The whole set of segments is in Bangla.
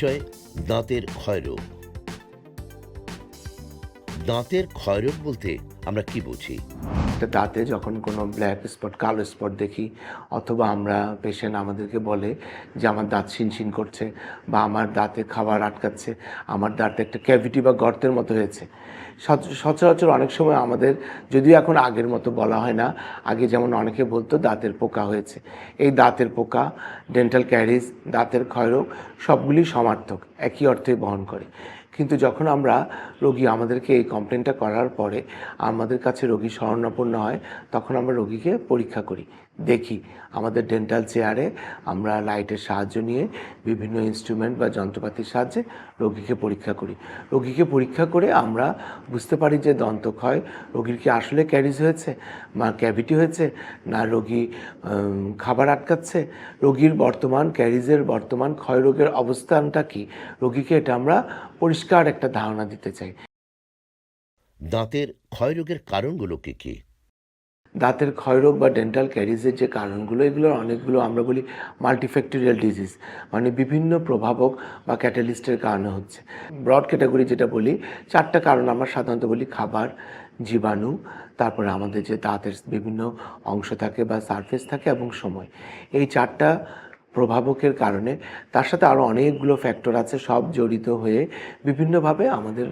বিষয় দাঁতের ক্ষয়রোগ। দাঁতের ক্ষয়রোগ বলতে আমরা কি বুঝি? একটা দাঁতে যখন কোনো ব্ল্যাক স্পট কালো স্পট দেখি, অথবা আমরা পেশেন্ট আমাদেরকে বলে যে, আমার দাঁত শিনশিন করছে বা আমার দাঁতে খাবার আটকাচ্ছে, আমার দাঁতে একটা ক্যাভিটি বা গর্তের মতো হয়েছে। সচ- সচরাচর অনেক সময় আমাদের, যদিও এখন আগের মতো বলা হয় না, আগে যেমন অনেকে বলতো দাঁতের পোকা হয়েছে, এই দাঁতের পোকা ডেন্টাল ক্যারিজ দাঁতের ক্ষয়রোগ সবগুলি সমার্থক, একই অর্থে বহন করে। কিন্তু যখন আমরা রোগী আমাদেরকে এই কমপ্লেনটা করার পরে আমাদের কাছে রোগী শরণাপন্ন হয়, তখন আমরা রোগীকে পরীক্ষা করি, দেখি আমাদের ডেন্টাল চেয়ারে আমরা লাইটের সাহায্য নিয়ে বিভিন্ন ইনস্ট্রুমেন্ট বা যন্ত্রপাতির সাহায্যে রোগীকে পরীক্ষা করি। রোগীকে পরীক্ষা করে আমরা বুঝতে পারি যে দন্তক্ষয় রোগীর কি আসলে ক্যারিজ হয়েছে বা ক্যাভিটি হয়েছে, না রোগী খাবার আটকাচ্ছে? রোগীর বর্তমান ক্যারিজের বর্তমান ক্ষয় রোগের অবস্থানটা কি? রোগীকে এটা আমরা পরিষ্কার একটা ধারণা দিতে চাই। দাঁতের ক্ষয়রোগের কারণগুলো কি কি? দাঁতের ক্ষয়রোগ বা ডেন্টাল ক্যারিজের যে কারণগুলো এগুলোর অনেকগুলো আমরা বলি মাল্টিফ্যাক্টোরিয়াল ডিজিজ মানে বিভিন্ন প্রভাবক বা ক্যাটালিস্টের কারণে হচ্ছে। ব্রড ক্যাটাগরি যেটা বলি চারটা কারণ আমরা সাধারণত বলি খাবার জীবাণু তারপরে আমাদের যে দাঁতের বিভিন্ন অংশ থাকে বা সারফেস থাকে এবং সময়। এই চারটা প্রভাবকের কারণে। তার সাথে আরও অনেকগুলো ফ্যাক্টর আছে, সব জড়িত হয়ে বিভিন্নভাবে আমাদের,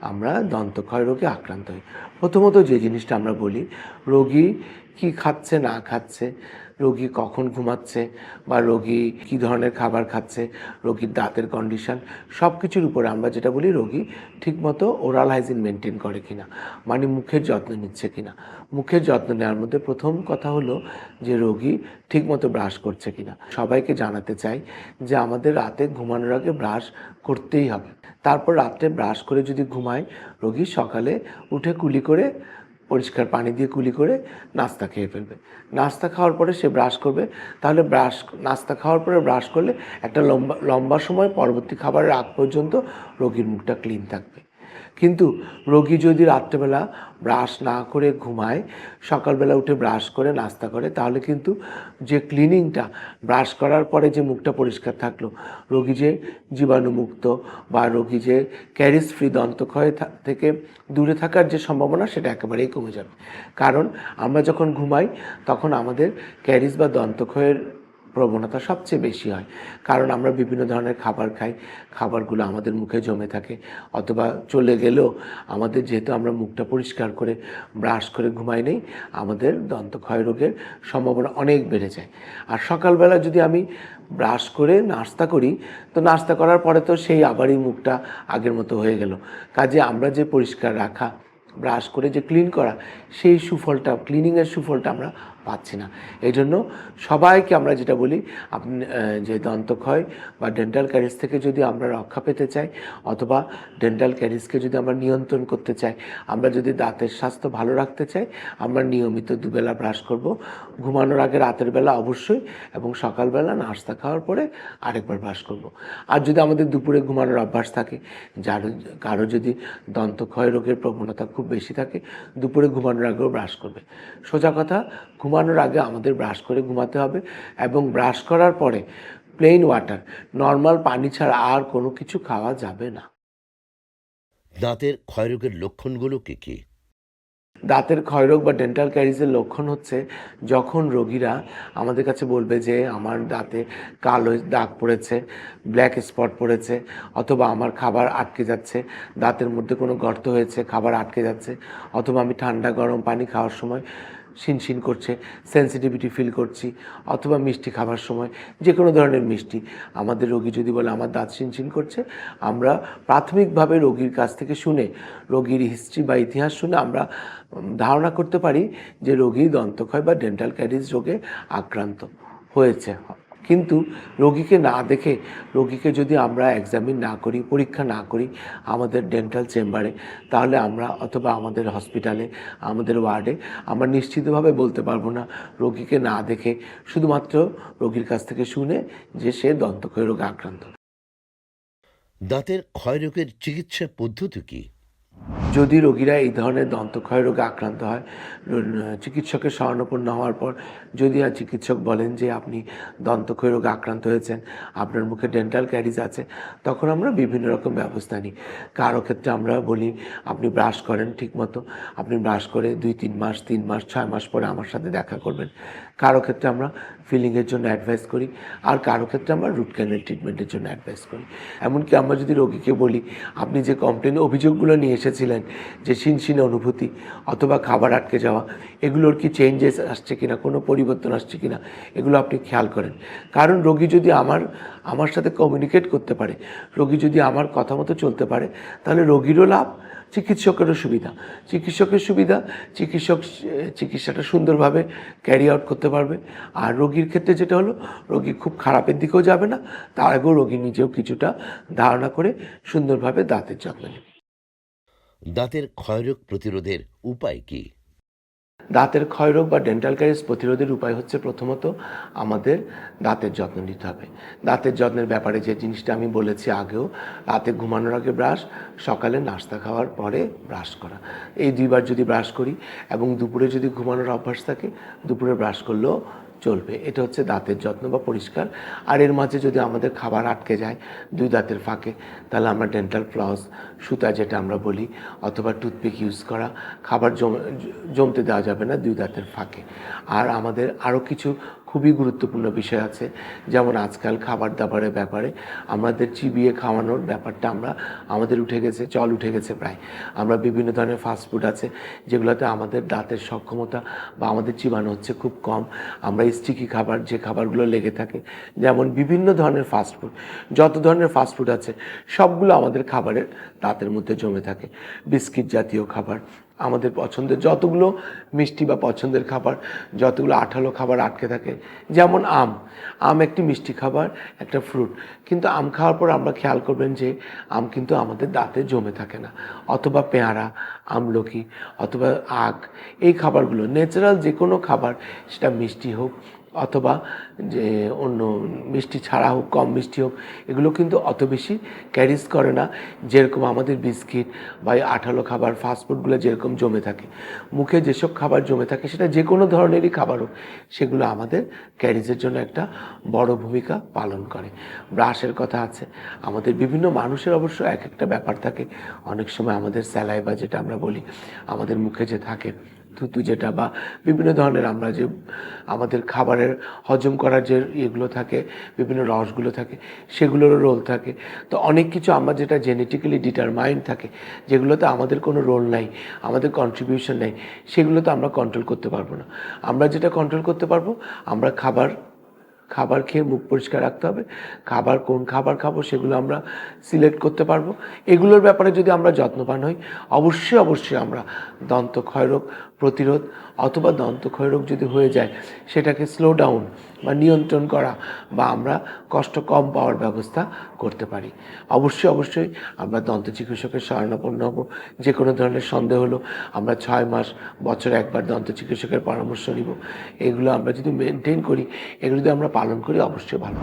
আমরা দন্তক্ষয় রোগে আক্রান্ত হই। প্রথমত যে জিনিসটা আমরা বলি, রোগী কি খাচ্ছে, না খাচ্ছে রোগী কখন ঘুমাচ্ছে বা রোগী কী ধরনের খাবার খাচ্ছে, রোগীর দাঁতের কন্ডিশন সব কিছুর উপরে আমরা যেটা বলি রোগী ঠিকমতো ওরাল হাইজিন মেনটেন করে কিনা মানে মুখের যত্ন নিচ্ছে কিনা। মুখের যত্ন নেওয়ার মধ্যে প্রথম কথা হলো যে রোগী ঠিকমতো ব্রাশ করছে কিনা। সবাইকে জানাতে চাই যে আমাদের রাতে ঘুমানোর আগে ব্রাশ করতেই হবে। তারপর রাত্রে ব্রাশ করে যদি ঘুমায়, রোগী সকালে উঠে কুলি করে পরিষ্কার পানি দিয়ে কুলি করে নাস্তা খেয়ে ফেলবে। নাস্তা খাওয়ার পরে সে ব্রাশ করবে। তাহলে ব্রাশ, নাস্তা খাওয়ার পরে ব্রাশ করলে একটা লম্বা লম্বা সময় পরবর্তী খাবারের আগ পর্যন্ত রোগীর মুখটা ক্লিন থাকবে। কিন্তু রোগী যদি রাত্রেবেলা ব্রাশ না করে ঘুমায়, সকালবেলা উঠে ব্রাশ করে, নাস্তা করে, তাহলে কিন্তু যে ক্লিনিংটা, ব্রাশ করার পরে যে মুখটা পরিষ্কার থাকল, রোগী যে জীবাণুমুক্ত বা রোগী যে ক্যারিস ফ্রি দন্তক্ষয় থেকে দূরে থাকার যে সম্ভাবনা, সেটা একেবারেই কমে যাবে। কারণ আমরা যখন ঘুমাই, তখন আমাদের ক্যারিস বা দন্তক্ষয়ের প্রবণতা সবচেয়ে বেশি হয়। কারণ আমরা বিভিন্ন ধরনের খাবার খাই, খাবারগুলো আমাদের মুখে জমে থাকে, অথবা চলে গেলেও আমাদের যেহেতু আমরা মুখটা পরিষ্কার করে, ব্রাশ করে ঘুমাই নেই, আমাদের দন্তক্ষয় রোগের সম্ভাবনা অনেক বেড়ে যায়। আর সকালবেলা যদি আমি ব্রাশ করে নাস্তা করি, তো নাস্তা করার পরে তো সেই আবারই মুখটা আগের মতো হয়ে গেল। কাজে আমরা যে পরিষ্কার রাখা, ব্রাশ করে যে ক্লিন করা, সেই সুফলটা, ক্লিনিংয়ের সুফলটা আমরা পাচ্ছি না। এই জন্য সবাইকে আমরা যেটা বলি, আপনি যে দন্তক্ষয় বা ডেন্টাল ক্যারিজ থেকে যদি আমরা রক্ষা পেতে চাই অথবা ডেন্টাল ক্যারিজকে যদি আমরা নিয়ন্ত্রণ করতে চাই, আমরা যদি দাঁতের স্বাস্থ্য ভালো রাখতে চাই, আমরা নিয়মিত দুবেলা ব্রাশ করব। ঘুমানোর আগে রাতের বেলা অবশ্যই এবং সকালবেলা নাস্তা খাওয়ার পরে আরেকবার ব্রাশ করব। আর যদি আমাদের দুপুরে ঘুমানোর অভ্যাস থাকে, যার, কারও যদি দন্তক্ষয় রোগের প্রবণতা খুব বেশি থাকে, দুপুরে ঘুমানোর আগেও ব্রাশ করবে। সোজা কথা ঘুমানোর আগে আমাদের ব্রাশ করে ঘুমাতে হবে এবং ব্রাশ করার পরে প্লেন ওয়াটার নর্মাল পানি ছাড়া আর কোনো কিছু খাওয়া যাবে না। দাঁতের ক্ষয়রোগের লক্ষণগুলো কি কি? দাঁতের ক্ষয়রোগ বা ডেন্টাল ক্যারিজের লক্ষণ হচ্ছে যখন রোগীরা আমাদের কাছে বলবে যে আমার দাঁতে কালো দাগ পড়েছে ব্ল্যাক স্পট পড়েছে অথবা আমার খাবার আটকে যাচ্ছে দাঁতের মধ্যে কোনো গর্ত হয়েছে খাবার আটকে যাচ্ছে অথবা আমি ঠান্ডা গরম পানি খাওয়ার সময় শিনশিন করছে সেন্সিটিভিটি ফিল করছি, অথবা মিষ্টি খাবার সময় যে কোনো ধরনের মিষ্টি। আমাদের রোগী যদি বলে, আমার দাঁত শিনশিন করছে, আমরা প্রাথমিকভাবে রোগীর কাছ থেকে শুনে, রোগীর হিস্ট্রি বা ইতিহাস শুনে আমরা ধারণা করতে পারি যে রোগী দন্তক্ষয় বা ডেন্টাল ক্যারিজ রোগে আক্রান্ত হয়েছে। কিন্তু রোগীকে না দেখে, রোগীকে যদি আমরা এক্সামিন না করি, পরীক্ষা না করি আমাদের ডেন্টাল চেম্বারে তাহলে আমরা অথবা আমাদের হসপিটালে আমাদের ওয়ার্ডে আমরা নিশ্চিতভাবে বলতে পারব না রোগীকে না দেখে, শুধুমাত্র রোগীর কাছ থেকে শুনে যে সে দন্তক্ষয় রোগে আক্রান্ত। দাঁতের ক্ষয়রোগের চিকিৎসা পদ্ধতি কি? যদি রোগীরা এই ধরনের দন্তক্ষয় রোগে আক্রান্ত হয় চিকিৎসকের শরণাপন্ন হওয়ার পর যদি আর চিকিৎসক বলেন যে আপনি দন্তক্ষয় রোগে আক্রান্ত হয়েছেন, আপনার মুখে ডেন্টাল ক্যারিজ আছে, তখন আমরা বিভিন্ন রকম ব্যবস্থা নিই। কারও ক্ষেত্রে আমরা বলি, আপনি ব্রাশ করেন ঠিকমতো, আপনি ব্রাশ করে দুই, তিন মাস তিন মাস, ছয় মাস পরে আমার সাথে দেখা করবেন। কারও ক্ষেত্রে আমরা ফিলিংয়ের জন্য অ্যাডভাইস করি। আর কারও ক্ষেত্রে আমরা রুট ক্যানেল ট্রিটমেন্টের জন্য অ্যাডভাইস করি। এমনকি আমরা যদি রোগীকে বলি, আপনি যে কমপ্লেন অভিযোগগুলো নিয়ে এসেছিলেন, যে শিনশিন অনুভূতি অথবা খাবার আটকে যাওয়া, এগুলোর কি চেঞ্জেস আসছে কিনা, কোনো পরিবর্তন আসছে কিনা, এগুলো আপনি খেয়াল করেন। কারণ রোগী যদি আমার আমার সাথে কমিউনিকেট করতে পারে, রোগী যদি আমার কথা মতো চলতে পারে, তাহলে রোগীরও লাভ চিকিৎসকেরও সুবিধা। চিকিৎসকের সুবিধা, চিকিৎসক চিকিৎসাটা সুন্দরভাবে ক্যারি আউট করতে পারবে। আর রোগীর ক্ষেত্রে যেটা হলো, রোগী খুব খারাপের দিকেও যাবে না, তার আগেও রোগী নিজেও কিছুটা ধারণা করে সুন্দরভাবে দাঁতের যত্ন নেবে। দাঁতের ক্ষয়রোগ প্রতিরোধের উপায় কি? দাঁতের ক্ষয়রোগ বা ডেন্টাল ক্যারিস প্রতিরোধের উপায় হচ্ছে প্রথমত আমাদের দাঁতের যত্ন নিতে হবে। দাঁতের যত্নের ব্যাপারে যে জিনিসটা আমি বলেছি আগেও, রাতে ঘুমানোর আগে ব্রাশ সকালে নাস্তা খাওয়ার পরে ব্রাশ করা। এই দুইবার যদি ব্রাশ করি এবং দুপুরে যদি ঘুমানোর অভ্যাস থাকে, দুপুরে ব্রাশ করলেও চলবে। এটা হচ্ছে দাঁতের যত্ন বা পরিষ্কার। আর এর মাঝে যদি আমাদের খাবার আটকে যায় দুই দাঁতের ফাঁকে, তাহলে আমরা ডেন্টাল ফ্লস সুতা যেটা আমরা বলি, অথবা টুথপিক ইউজ করা, খাবার জম- জমতে দেওয়া যাবে না দুই দাঁতের ফাঁকে। আর আমাদের আরও কিছু খুবই গুরুত্বপূর্ণ বিষয় আছে। যেমন আজকাল খাবার দাবারের ব্যাপারে আমাদের চিবিয়ে খাওয়ানোর ব্যাপারটা আমরা, আমাদের উঠে গেছে, চল উঠে গেছে প্রায়। আমরা বিভিন্ন ধরনের ফাস্টফুড আছে, যেগুলোতে আমাদের দাঁতের সক্ষমতা বা আমাদের চিবানো হচ্ছে খুব কম। আমরা স্টিকি খাবার, যে খাবারগুলো লেগে থাকে, যেমন বিভিন্ন ধরনের ফাস্টফুড যত ধরনের ফাস্টফুড আছে, সবগুলো আমাদের খাবারের দাঁতের মধ্যে জমে থাকে। বিস্কিট জাতীয় খাবার আমাদের পছন্দের যতগুলো মিষ্টি বা পছন্দের খাবার, যতগুলো আঠালো খাবার আটকে থাকে, যেমন আম। আম একটি মিষ্টি খাবার, একটা ফ্রুট কিন্তু আম খাওয়ার পর আমরা খেয়াল করবেন যে, আম কিন্তু আমাদের দাঁতে জমে থাকে না। অথবা পেয়ারা, আমলকি, অথবা আখ, এই খাবারগুলো ন্যাচারাল যে কোনো খাবার, সেটা মিষ্টি হোক অথবা যে অন্য মিষ্টি ছাড়া হোক, কম মিষ্টি হোক, এগুলো কিন্তু অত বেশি ক্যারিজ করে না। যেরকম আমাদের বিস্কিট বা আঠালো খাবার ফাস্টফুডগুলো যেরকম জমে থাকে। মুখে যেসব খাবার জমে থাকে, সেটা যে কোনো ধরনেরই খাবার হোক, সেগুলো আমাদের ক্যারিজের জন্য একটা বড় ভূমিকা পালন করে। ব্রাশের কথা আছে। আমাদের বিভিন্ন মানুষের অবশ্য এক একটা ব্যাপার থাকে। অনেক সময় আমাদের স্যালাই বা যেটা আমরা বলি, আমাদের মুখে যে থাকে থুতু যেটা বা বিভিন্ন ধরনের আমরা যে আমাদের খাবারের হজম করার যে ইয়েগুলো থাকে, বিভিন্ন রসগুলো থাকে, সেগুলোরও রোল থাকে। তো অনেক কিছু আমরা যেটা জেনেটিক্যালি ডিটারমাইন্ড থাকে, যেগুলোতে আমাদের কোনো রোল নাই, আমাদের কন্ট্রিবিউশন নেই সেগুলো তো আমরা কন্ট্রোল করতে পারব না। আমরা যেটা কন্ট্রোল করতে পারব, আমরা খাবার খাবার খেয়ে মুখ পরিষ্কার রাখতে হবে, খাবার কোন খাবার খাব সেগুলো আমরা সিলেক্ট করতে পারব। এগুলোর ব্যাপারে যদি আমরা যত্নবান হই, অবশ্যই অবশ্যই আমরা দন্ত ক্ষয়রোগ প্রতিরোধ অথবা দন্ত ক্ষয়রোগ যদি হয়ে যায়, সেটাকে স্লো ডাউন বা নিয়ন্ত্রণ করা বা আমরা কষ্ট কম পাওয়ার ব্যবস্থা করতে পারি। অবশ্যই অবশ্যই আমরা দন্ত চিকিৎসকের শরণাপন্ন হব। যে কোনো ধরনের সন্দেহ হলো আমরা ছয় মাস, বছরে একবার দন্ত চিকিৎসকের পরামর্শ নিব। এগুলো আমরা যদি মেনটেন করি, এগুলো যদি আমরা পালন করি, অবশ্যই ভালো।